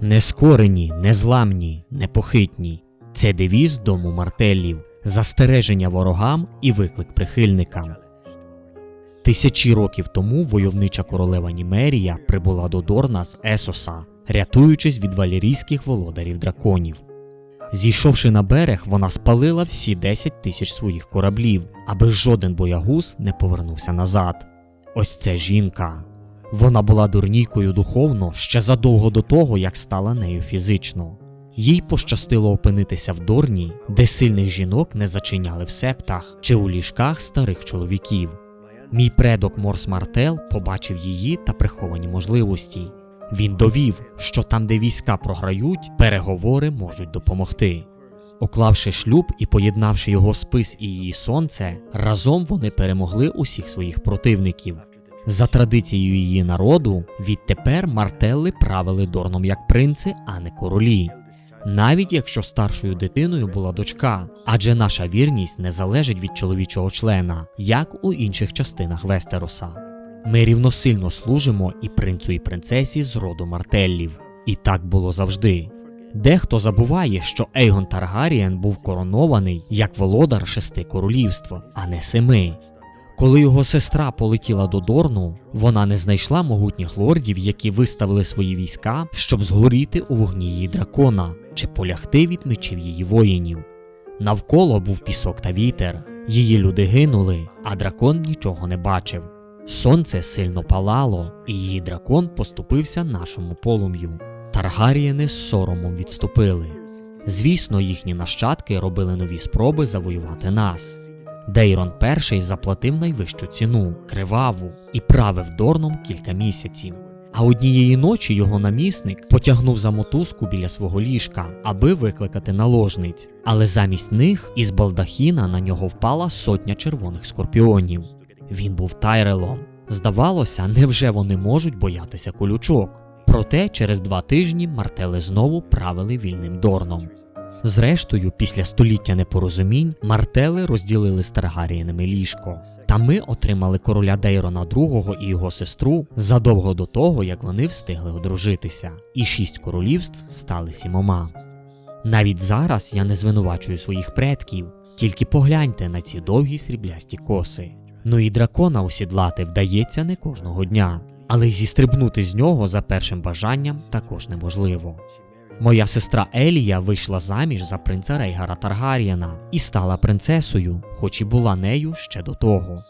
Нескорені, незламні, непохитні. Це девіз дому мартеллів, застереження ворогам і виклик прихильникам. Тисячі років тому войовнича королева Німерія прибула до Дорна з Есоса, рятуючись від валірійських володарів драконів. Зійшовши на берег, вона спалила всі 10 тисяч своїх кораблів, аби жоден боягуз не повернувся назад. Ось це жінка. Вона була дурнійкою духовно ще задовго до того, як стала нею фізично. Їй пощастило опинитися в Дорні, де сильних жінок не зачиняли в септах чи у ліжках старих чоловіків. Мій предок Морс Мартел побачив її та приховані можливості. Він довів, що там, де війська програють, переговори можуть допомогти. Оклавши шлюб і поєднавши його спис і її сонце, разом вони перемогли усіх своїх противників. За традицією її народу, відтепер мартелли правили дорном як принци, а не королі. Навіть якщо старшою дитиною була дочка, адже наша вірність не залежить від чоловічого члена, як у інших частинах Вестероса. Ми рівносильно служимо і принцу, і принцесі з роду мартеллів. І так було завжди. Дехто забуває, що Ейгон Таргарієн був коронований як володар шести королівств, а не семи. Коли його сестра полетіла до Дорну, вона не знайшла могутніх лордів, які виставили свої війська, щоб згоріти у вогні її дракона чи полягти від мечів її воїнів. Навколо був пісок та вітер, її люди гинули, а дракон нічого не бачив. Сонце сильно палало, і її дракон поступився нашому полум'ю. Таргарієни з соромом відступили. Звісно, їхні нащадки робили нові спроби завоювати нас. Дейрон І заплатив найвищу ціну криваву і правив Дорном кілька місяців. А однієї ночі його намісник потягнув за мотузку біля свого ліжка, аби викликати наложниць. Але замість них із балдахіна на нього впала сотня червоних скорпіонів. Він був Тайрелом. Здавалося, невже вони можуть боятися колючок? Проте через два тижні мартели знову правили вільним Дорном. Зрештою, після століття непорозумінь, мартели розділили з Таргарієнами ліжко. Та ми отримали короля Дейрона II і його сестру задовго до того, як вони встигли одружитися, і шість королівств стали сімома. Навіть зараз я не звинувачую своїх предків, тільки погляньте на ці довгі сріблясті коси. Ну і дракона осідлати вдається не кожного дня, але зістрибнути з нього за першим бажанням також неможливо. Моя сестра Елія вийшла заміж за принца Рейгара Таргарієна і стала принцесою, хоч і була нею ще до того.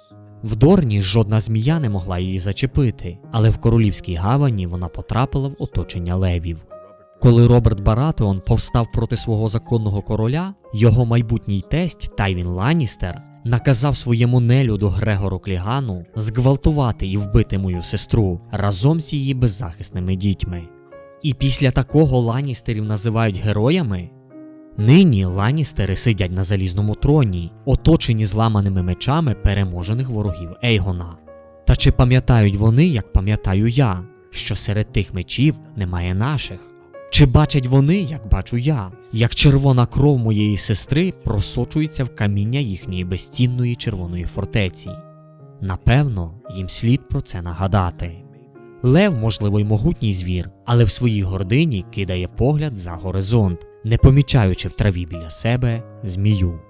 В Дорні жодна змія не могла її зачепити, але в королівській гавані вона потрапила в оточення левів. Коли Роберт Баратеон повстав проти свого законного короля, його майбутній тесть Тайвін Ланністер наказав своєму нелюду Грегору Клігану зґвалтувати і вбити мою сестру разом з її беззахисними дітьми. І після такого Ланністерів називають героями. Нині Ланністери сидять на залізному троні, оточені зламаними мечами переможених ворогів Ейгона. Та чи пам'ятають вони, як пам'ятаю я, що серед тих мечів немає наших? Чи бачать вони, як бачу я, як червона кров моєї сестри просочується в каміння їхньої безцінної червоної фортеці? Напевно, їм слід про це нагадати. Лев, можливо, й могутній звір, але в своїй гордині кидає погляд за горизонт, не помічаючи в траві біля себе змію.